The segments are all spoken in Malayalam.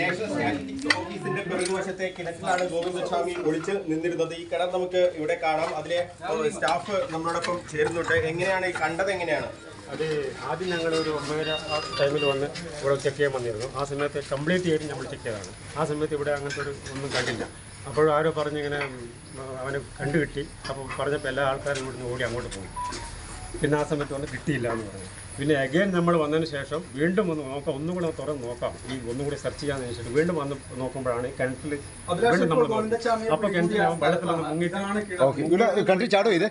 നാഷണൽ സ്റ്റാറ്റിസ്റ്റിക്സ് ഓഫീസിന്റെ പിറകുവശത്തെ കിണറ്റിലാണ് ഗോവിന്ദസ്വാമി ഒളിച്ച് നിന്നിരുന്നത്. ഈ കിണർ നമുക്ക് ഇവിടെ കാണാം. അതിലെ സ്റ്റാഫ് നമ്മളോടൊപ്പം ചേരുന്നുണ്ട്. എങ്ങനെയാണ് ഈ കണ്ടത് എങ്ങനെയാണ്? അത് ആദ്യം ഞങ്ങൾ ഒരു ഒമ്പതര ആ ടൈമിൽ വന്ന് ഇവിടെ ചെക്ക് ചെയ്യാൻ വന്നിരുന്നു. ആ സമയത്ത് കംപ്ലീറ്റ് ചെയ്ത് നമ്മൾ ചെക്ക് ചെയ്തതാണ്. ആ സമയത്ത് ഇവിടെ അങ്ങനത്തെ ഒരു ഒന്നും കണ്ടില്ല. അപ്പോൾ ആരോ പറഞ്ഞിങ്ങനെ അവനെ കണ്ടുകിട്ടി. അപ്പോൾ പറഞ്ഞപ്പോൾ എല്ലാ ആൾക്കാരും ഇവിടുന്ന് ഓടി അങ്ങോട്ട് പോകും പിന്നെ ആ സമയത്ത് വന്ന് കിട്ടിയില്ല എന്ന് പറഞ്ഞു. പിന്നെ അഗൈൻ നമ്മൾ വന്നതിന് ശേഷം വീണ്ടും ഒന്ന് നോക്കാം ഒന്നും കൂടെ തുറന്ന് നോക്കാം. ഈ ഒന്നും കൂടി സെർച്ച് ചെയ്യാൻ വെച്ചിട്ട് വീണ്ടും വന്ന് നോക്കുമ്പോഴാണ് കിണറ്റിൽ വീണ്ടും നമ്മൾ അപ്പോൾ കിണറ്റിൽ വെള്ളത്തിലൊന്ന് ചാടോ ഇത്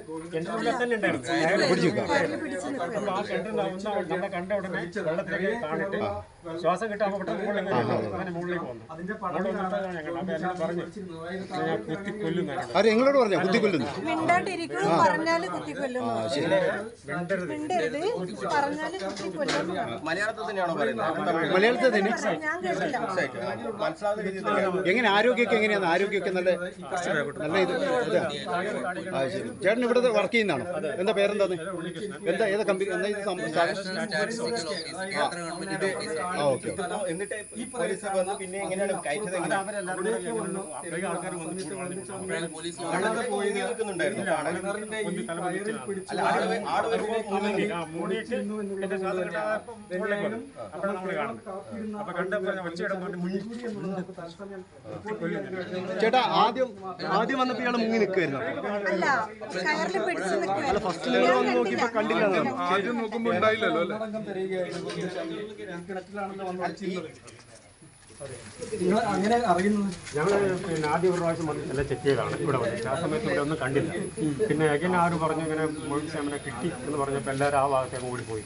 തന്നെ ഉണ്ടായിരുന്നു. ആ കിണറ്റിൽ ഒന്ന് നമ്മളെ കണ്ട ഉടനെ വെള്ളത്തിലേക്ക് കാണിട്ട് ശ്വാസം കിട്ടാൻ പെട്ടെന്ന് വന്നു. അങ്ങനെ മുകളിലേക്ക് വന്നു അവിടെ വന്നിട്ടാണ് ഞങ്ങൾ അപ്പോൾ എല്ലാം പറഞ്ഞു ഞാൻ കുത്തി കൊല്ലുന്നതാണ് നിങ്ങളോട് കുത്തി കുത്തിക്കൊല്ലുന്നു? മിണ്ടാണ്ടിരിക്കും പറഞ്ഞാൽ കുത്തിക്കൊല്ലുന്നു. മിണ്ടരുത്. കുത്തിക്കൊല്ലുന്നു മലയാളത്തിൽ തന്നെയാണോ പറയുന്നത്? മലയാളത്തിൽ തന്നെ. മനസ്സിലാവുന്ന രീതിയിൽ എങ്ങനെ ആരോഗ്യമൊക്കെ എങ്ങനെയാണ്? ആരോഗ്യമൊക്കെ നല്ല നല്ല ഇത്. ആ ശരി. ചേട്ടൻ ഇവിടെ വർക്ക് ചെയ്യുന്നതാണോ? എന്താ പേരെന്താന്ന്? എന്താ ഏതാ കമ്പനി എന്താ ഇത് ആ ഓക്കെ എന്നിട്ട് ഈ പോലീസ് വന്ന് പിന്നെ എങ്ങനെയാണ് കയറ്റത് എങ്ങനെയാണ് അവരെല്ലാവരും വന്നു അപ്പോഴേക്കും ആൾക്കാർ വന്നിട്ട് കാണാതെ പോയി നിൽക്കുന്നുണ്ടായിരുന്നു. മുന്നിൽ ചേട്ടാ ആദ്യം ആദ്യം വന്നപ്പോ ഇയാൾ മുങ്ങി നിൽക്കുമായിരുന്നു അല്ല നിൽക്കുവായിരുന്നു ഫസ്റ്റ് നിങ്ങൾ വന്ന് നോക്കിയപ്പോ കണ്ടില്ല ആദ്യം നോക്കുമ്പോ ഉണ്ടായില്ലല്ലോ അല്ലേ ഞങ്ങൾ പിന്നെ ആദ്യ പ്രാവശ്യം വന്ന് എല്ലാം ചെക്ക് ചെയ്താണ് ഇവിടെ വന്നിട്ട് ആ സമയത്ത് ഇവിടെ ഒന്നും കണ്ടില്ല. പിന്നെ എങ്ങനെ ആര് പറഞ്ഞു ഇങ്ങനെ മുഴുവൻ കിട്ടി എന്ന് പറഞ്ഞപ്പോൾ എല്ലാവരും ആ ഭാഗത്തേക്ക് ഓടിപ്പോയി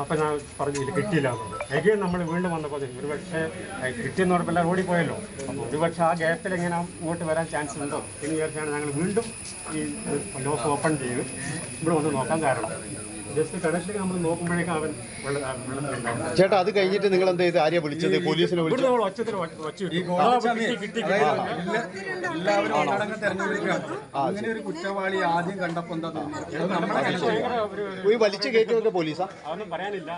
അപ്പം ഞാൻ പറഞ്ഞു ഇത് കിട്ടിയില്ല എന്നുള്ളത് എഗെയിൻ നമ്മൾ വീണ്ടും വന്നപ്പോൾ ഒരു പക്ഷേ കിട്ടിയെന്ന് പറഞ്ഞപ്പോൾ എല്ലാവരും ഓടിപ്പോയല്ലോ അപ്പോൾ ഒരു പക്ഷേ ആ ഗ്യാപ്പിൽ എങ്ങനെ ഇങ്ങോട്ട് വരാൻ ചാൻസ് ഉണ്ടോ എന്ന് വിചാരിച്ചാണ് ഞങ്ങൾ വീണ്ടും ഈ ലോസ് ഓപ്പൺ ചെയ്ത് ഇവിടെ വന്ന് നോക്കാൻ കാരണം. ജസ്റ്റ് നമ്മൾ നോക്കുമ്പോഴേക്കും അവൻ ചേട്ടാ അത് കഴിഞ്ഞിട്ട് നിങ്ങൾ എന്താ ചെയ്ത്? ആരെയാ വിളിച്ചത്? പോലീസിനെ വിളിച്ചു എല്ലാവരും ഒന്നടങ്കം തെരഞ്ഞെടുക്കുകയാണ് അങ്ങനെ ഒരു കുറ്റവാളി ആദ്യം കണ്ടപ്പോ എന്താ തോന്നുന്നത് വലിച്ചു കയറ്റിയൊക്കെ പോലീസാ? പറയാനില്ല.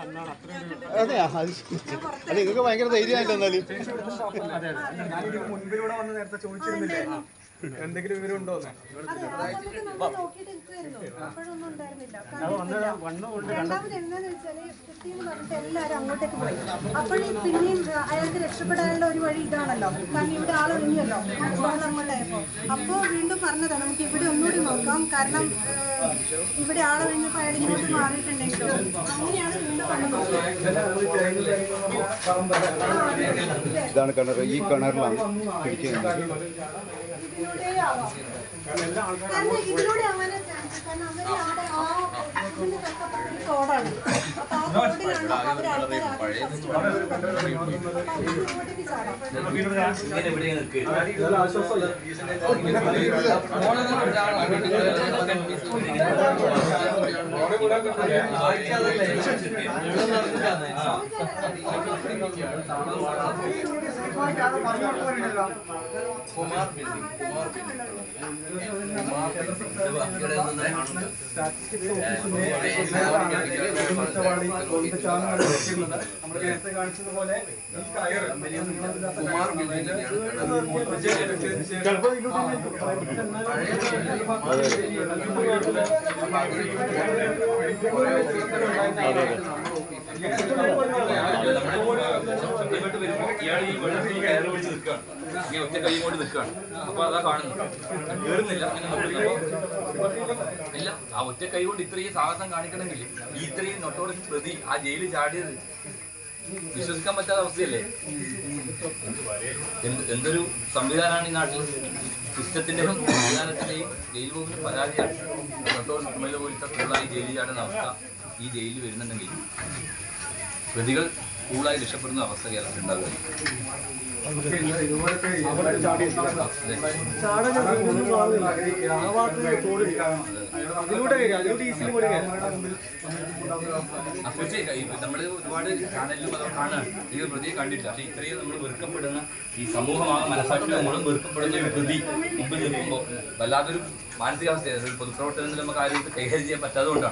അതെ അത് നിങ്ങൾക്ക് ഭയങ്കര ധൈര്യമായില്ല എന്നാൽ? മുൻപ് മുൻപിലൂടെ വന്ന് നേരത്തെ ചോദിച്ചിരുന്നില്ലേ? എന്തെങ്കിലും വിവരം ഉണ്ടോ രണ്ടാമത് എന്താന്ന് വെച്ചാൽ കുട്ടിയെന്ന് പറഞ്ഞിട്ട് എല്ലാവരും അങ്ങോട്ടേക്ക് പോയി. അപ്പോഴും പിന്നെയും ആ, അയാൾക്ക് രക്ഷപ്പെടാനുള്ള ഒരു വഴി ഇതാണല്ലോ. കാരണം ഇവിടെ ആളൊഴിഞ്ഞല്ലോ ബഹളം അങ്ങോട്ടായപ്പോ. അപ്പോ വീണ്ടും പറഞ്ഞതാണ് നമുക്ക് ഇവിടെ ഒന്നുകൂടി നോക്കാം. കാരണം ഇവിടെ ആളൊഴിഞ്ഞപ്പോ അയാൾ ഇങ്ങോട്ട് മാറിയിട്ടുണ്ടെങ്കിലോ? അങ്ങനെയാണ് വീണ്ടും ഇതാണ് കിണർ. ഈ കിണറിലാണ് പിടിക്കുന്നത് കാരണം ഇതിലൂടെ ചാൻസ് കാരണം അവർ അവിടെ ആ ഇതിന്റെ തൊട്ടപ്പുറത്ത് തോടാണ് അപ്പൊ ആ തോടിലാണ് അവർ ആൾക്കാർ ആദ്യം ഫസ്റ്റ് അപ്പൊ അവർക്ക് ഒറ്റ കൈ കൊണ്ട് ഇത്രയും സാഹസം കാണിക്കണമെങ്കിൽ ഇത്രയും നൊട്ടോറിയസ് പ്രതി ആ ജയിലിൽ ചാടിയത് വിശ്വസിക്കാൻ പറ്റാത്ത അവസ്ഥയല്ലേ എന്തൊരു സംവിധാനമാണ് ഈ നാട്ടിൽ സിസ്റ്റത്തിന്റെയും സംവിധാനത്തിന്റെയും ജയിൽ പോകുന്ന പരാതിയാണ് ക്രിമിനൽ പോലത്തെ കൂളായി ജയിലിൽ ചാടുന്ന അവസ്ഥ ഈ ജയിലിൽ വരുന്നുണ്ടെങ്കിൽ പ്രതികൾ കൂളായി രക്ഷപ്പെടുന്ന അവസ്ഥ കേരളത്തിൽ അപ്പോൾ നമ്മൾ ഒരുപാട് ചാനലിലും അത് കാണാണ് ഈ പ്രതിയെ കണ്ടിട്ടില്ല. പക്ഷേ ഇത്രയും നമ്മൾ വെറുക്കപ്പെടുന്ന ഈ സമൂഹമാണ് മനസ്സാക്ഷി നമ്മളും വെറുക്കപ്പെടുന്ന ഒരു പ്രതി മുമ്പിൽ നിൽക്കുമ്പോൾ വല്ലാത്തൊരു മാനസികാവസ്ഥയാണ് പൊതുപ്രവർത്തനത്തിൽ നമുക്ക് ആരും കൈകാര്യം ചെയ്യാൻ ആശ്വാസമായില്ലേ